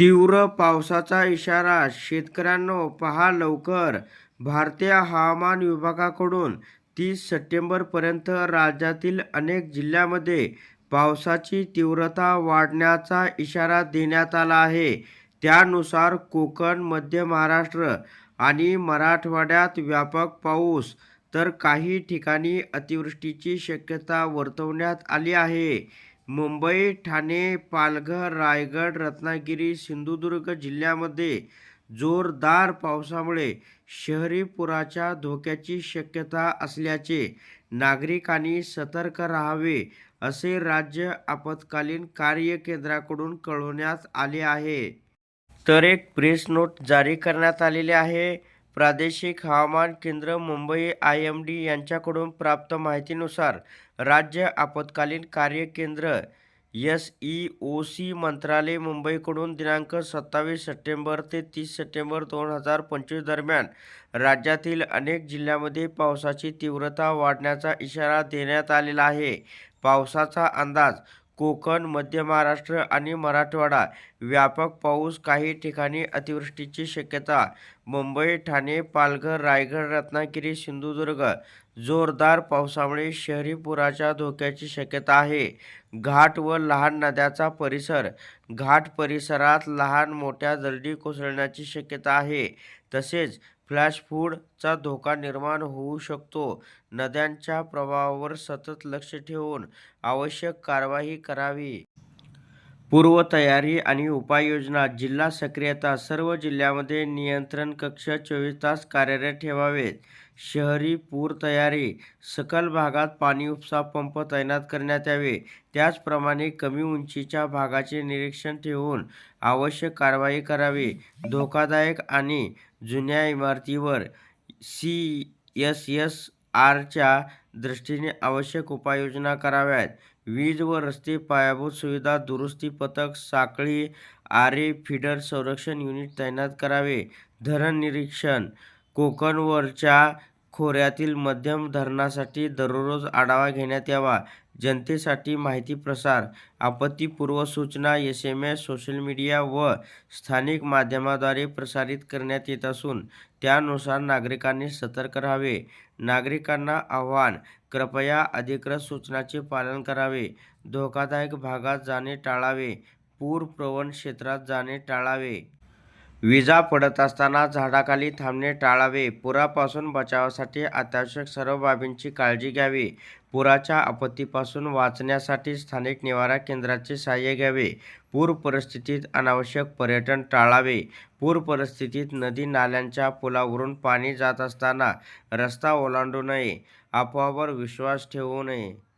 तीव्र पावसाचा इशारा. शेतकऱ्यांनो पहा लवकर. भारतीय हवामान विभागाकडून तीस सप्टेंबरपर्यंत राज्यातील अनेक जिल्ह्यामध्ये पावसाची तीव्रता वाढण्याचा इशारा देण्यात आला आहे. त्यानुसार कोकण मध्य महाराष्ट्र आणि मराठवाड्यात व्यापक पाऊस तर काही ठिकाणी अतिवृष्टीची शक्यता वर्तवण्यात आली आहे. मुंबई ठाणे पालघर रायगड रत्नागिरी सिंधुदुर्ग जिल्ह्यामध्ये जोरदार पावसामुळे शहरी पुराच्या धोक्याची शक्यता असल्याचे नागरिकांनी सतर्क राहावे असे राज्य आपत्कालीन कार्य केंद्राकडून कळवण्यात आले आहे. तर एक प्रेस नोट जारी करण्यात आलेली आहे. प्रादेशिक हवामान केंद्र मुंबई आय एम डी यांच्याकडून प्राप्त माहितीनुसार राज्य आपत्कालीन कार्य केंद्र एस ई ओ सी मंत्रालय मुंबईकडून दिनांक सत्तावीस सप्टेंबर ते तीस सप्टेंबर दोन हजार पंचवीस दरम्यान राज्यातील अनेक जिल्ह्यांमध्ये पावसाची तीव्रता वाढण्याचा इशारा देण्यात आलेला आहे. पावसाचा अंदाज कोकण मध्य महाराष्ट्र आणि मराठवाडा. व्यापक पाऊस काही ठिकाणी अतिवृष्टीची शक्यता. मुंबई ठाणे पालघर रायगड रत्नागिरी सिंधुदुर्ग. जोरदार पावसामुळे शहरी पुराच्या धोक्याची शक्यता आहे. घाट व लहान नद्याचा परिसर. घाट परिसरात लहान मोठ्या दरडी कोसळण्याची शक्यता आहे. तसेच फ्लॅश फूडचा धोका निर्माण होऊ शकतो. नद्यांच्या प्रवाहावर सतत लक्ष ठेवून आवश्यक कारवाई करावी. पूर्वतयारी आणि उपाययोजना जिल्हा सक्रियता सर्व जिल्ह्यामध्ये नियंत्रण कक्ष चोवीस तास कार्यरत ठेवावेत शहरी पूर तयारी सकल भागात पाणी उपसा पंप तैनात करण्यात यावे. त्याचप्रमाणे कमी उंचीच्या भागाचे निरीक्षण ठेवून आवश्यक कारवाई करावी. धोकादायक आणि जुन्या इमारतीवर सी एस एस आरच्या दृष्टीने आवश्यक उपाययोजना कराव्यात. वीज व रस्ते पायाभूत सुविधा दुरुस्ती पथक साखळी आरे फिडर संरक्षण युनिट तैनात करावे. धरण निरीक्षण कोकणवरच्या खोऱ्यातील मध्यम धरणासाठी दररोज आढावा घेण्यात यावा. जनतेसाठी माहिती प्रसार आपत्तीपूर्व सूचना S M S social media व स्थानिक माध्यमाद्वारे प्रसारित करण्यात येत असून त्यानुसार नागरिकांनी सतर्क राहावे. नागरिकांना आव्हान कृपया अधिकृत सूचनाचे पालन करावे. धोकादायक भागात जाणे टाळावे. पूरप्रवण क्षेत्रात जाणे टाळावे. विजा पडत असताना झाडाखाली थांबणे टाळावे. पुरापासून बचावासाठी अत्यावश्यक सर्व बाबींची काळजी घ्यावी. पुराच्या आपत्तीपासून वाचण्यासाठी स्थानिक निवारा केंद्राचे सहाय्य घ्यावे. पूर परिस्थितीत अनावश्यक पर्यटन टाळावे. पूर परिस्थितीत नदी नाल्यांच्या पुलावरून पाणी जात असताना रस्ता ओलांडू नये. आपोआवर विश्वास ठेवू नये.